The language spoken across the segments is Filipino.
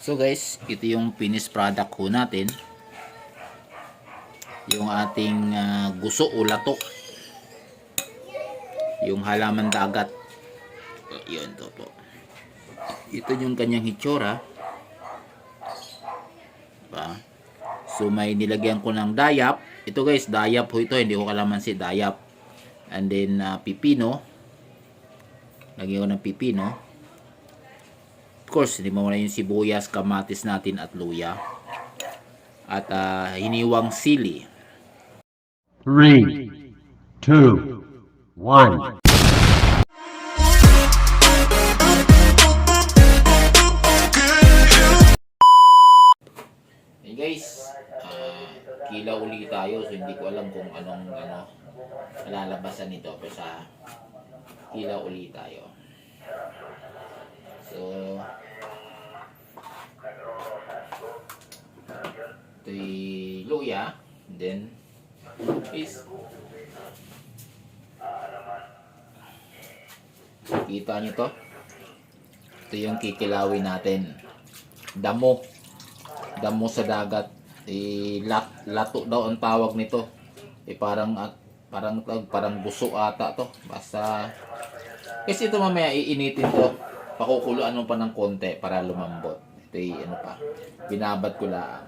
So guys, ito yung finished product ko natin. Yung ating ah, guso o lato. Yung halaman dagat. Oh, yun to po. Ito yung kanyang hitsura. Diba? So may nilagyan ko ng dayap. Ito guys, dayap ho ito. Hindi ko kalamansi, dayap. And then ah, pipino. Lagyan ko ng pipino. Course, hindi mo muna yung sibuyas, kamatis natin at luya. At ah, hiniwang sili. Three, two, one. Hey guys, ah, kilaw uli tayo so hindi ko alam kung anong ano malalabasan nito pero sa kilaw uli tayo. So ito'y luya, then is kita nyo to? Ito yung kikilawin natin. Damo. Damo sa dagat. Eh lat, lato daw ang tawag nito. Eh parang parang parang buso ata to. Basta kasi ito mamaya iinitin to pakukuluan mo pa ng konti para lumambot. Ito eh, ano pa binabad ko lang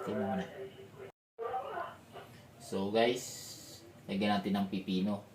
Ito muna. So guys, lagyan natin ng pipino.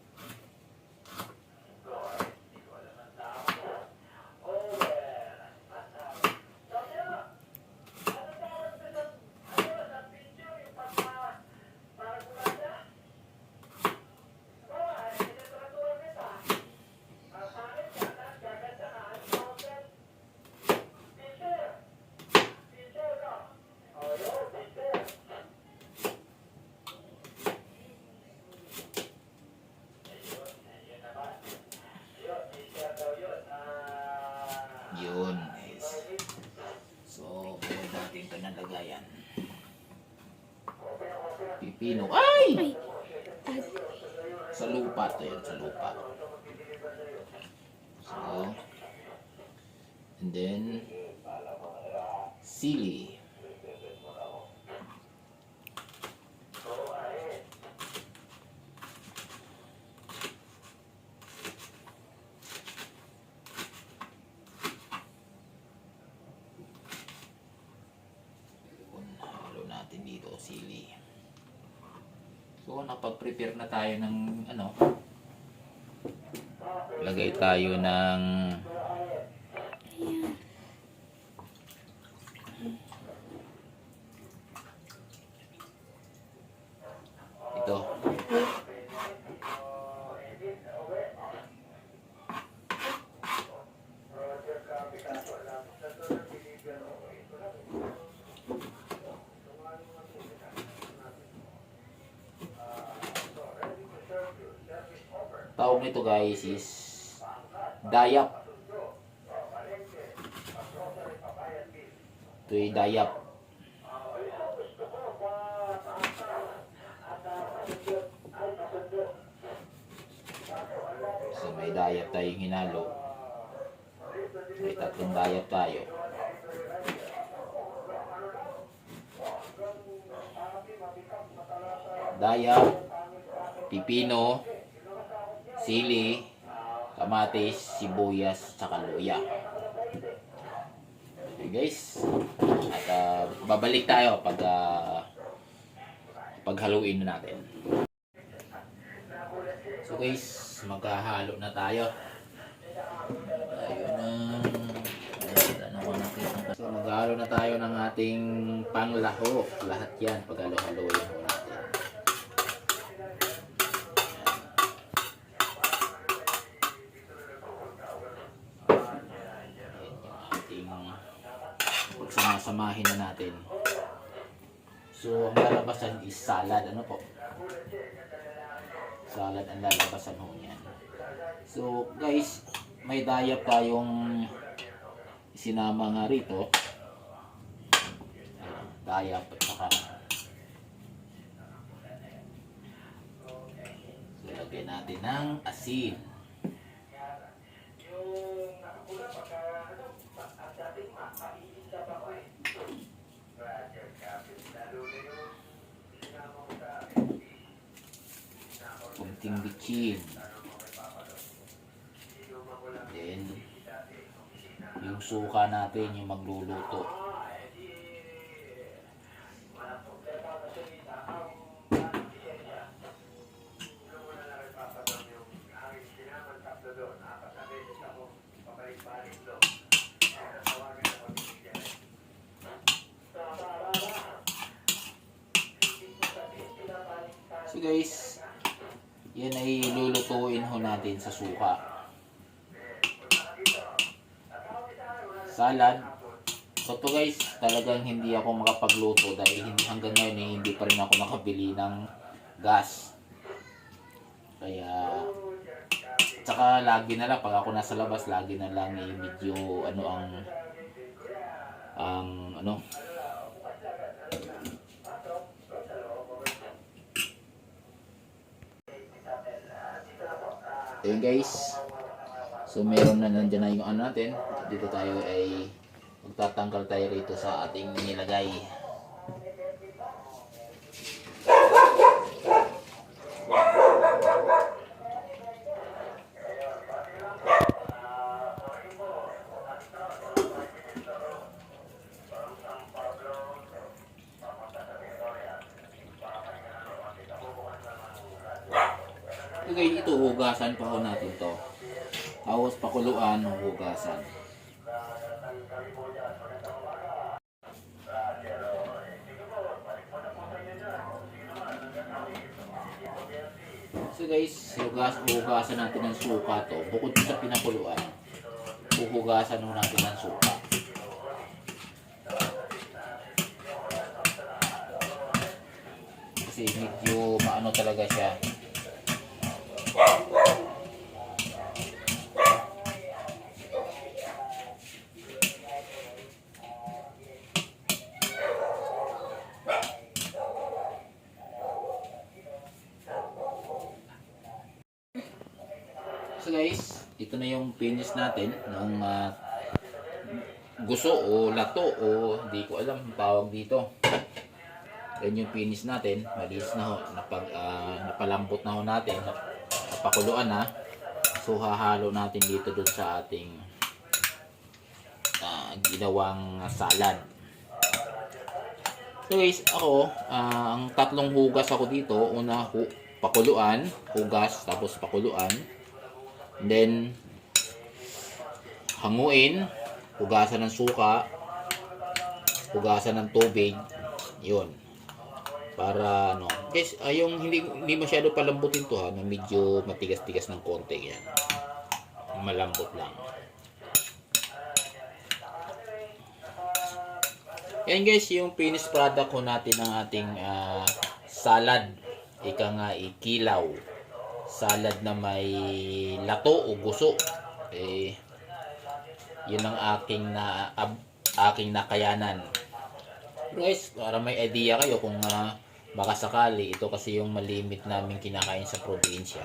Yun, guys. So, pwede natin ito nalagayan. Pipino. Ay! Sa lupa to yun, sa lupa. So, and then, sili. Natin dito, sili. So, napag-prepare na tayo ng ano, lagay tayo ng ito. Tawag nito guys is dayap. Ito yung dayap. So may dayap tayong hinalo. May tatlong dayap tayo. Dayap, pipino, sili, kamatis, sibuyas, tsaka luya. Okay guys. At ah, babalik tayo pag uh, paghaluin na natin. So guys, maghahalo na tayo. Ayun nakita. So maghahalo na tayo ng ating panglaho. Lahat yan paghalo-haloin mo natin. Ayan yung ating pagsamasamahin na natin. So, ang lalabasan is salad. Ano po? Salad ang lalabasan ho niyan. So, guys, may dayap tayong sinama nga rito. Dayap at saka So, lagyan natin ng asin. Kunting bitchin. Then, yung suka natin, yung magluluto. So guys, yan ay lulutuin ho natin sa suka. Salad. So to guys, talagang hindi ako makapagluto dahil hindi, hanggang ngayon eh, hindi pa rin ako nakabili ng gas. Kaya, tsaka lagi na lang, pag ako nasa labas, lagi na lang eh, medyo ano ang, ang ano, Ayun guys. So meron na nandiyan na yung ano natin. Dito tayo ay magtatanggal tayo rito sa ating nilagay. Okay, ito hugasan pa ho natin to. Tapos pakuluan, hugasan. So guys, hugas, hugasan natin ng suka to. Bukod sa pinakuluan, huhugasan ho natin ng suka. Kasi medyo maano talaga siya. So guys, ito na yung finish natin ng ah, guso o lato o hindi ko alam ang tawag dito. Yan yung finish natin. Malinis na ho. Napag, ah, napalambot na ho natin. Napakuluan na. So hahalo natin dito dun sa ating ah, ginawang salad. So guys, ako, ah, ang tatlong hugas ako dito. Una, hu- pakuluan, hugas, tapos pakuluan. And then, hanguin, hugasan ng suka, hugasan ng tubig, yun. Para ano, guys, ah, yung hindi, hindi masyado palambutin to ha, na medyo matigas-tigas ng konti yan. Malambot lang. Yan guys, yung finished product ko natin ng ating ah, salad. Ika nga ikilaw. Salad na may lato o guso. Eh, yun ang aking na ab- aking nakayanan. Guys, para may idea kayo kung ah, baka sakali, ito kasi yung malimit namin kinakain sa probinsya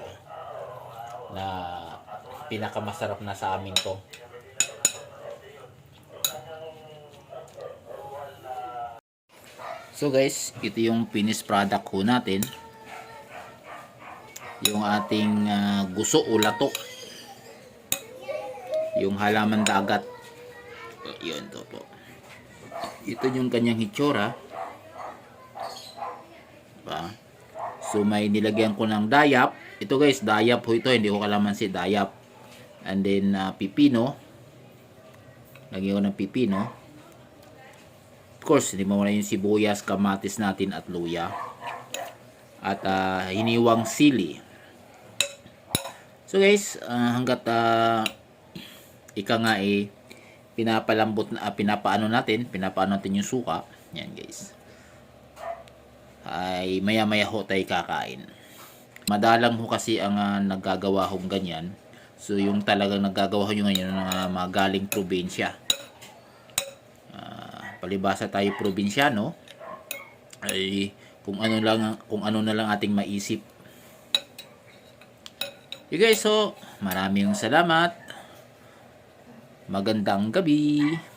na pinakamasarap na sa amin to. So guys, ito yung finished product ko natin. Yung ating ah, guso o lato. Yung halaman dagat. Yun to po. Ito yung kanyang hitsura. Diba? So may nilagyan ko ng dayap. Ito guys, dayap ho ito. Hindi ko kalamansi, dayap. And then uh, pipino. Lagyan ko ng pipino. Of course, hindi mawala yung sibuyas, kamatis natin at luya. At ah, hiniwang sili. So guys, ah, hanggat ah, ika nga eh, pinapalambot na, ah, pinapaano natin, pinapaano natin yung suka. Yan guys. Ay maya maya ho tayo kakain. Madalang ho kasi ang ah, naggagawa hong ganyan. So yung talagang naggagawa ho yung ganyan ng mga mga galing probinsya. Ah, palibasa tayo probinsyano ay kung ano lang kung ano na lang ating maisip. You guys, so maraming salamat. Magandang gabi.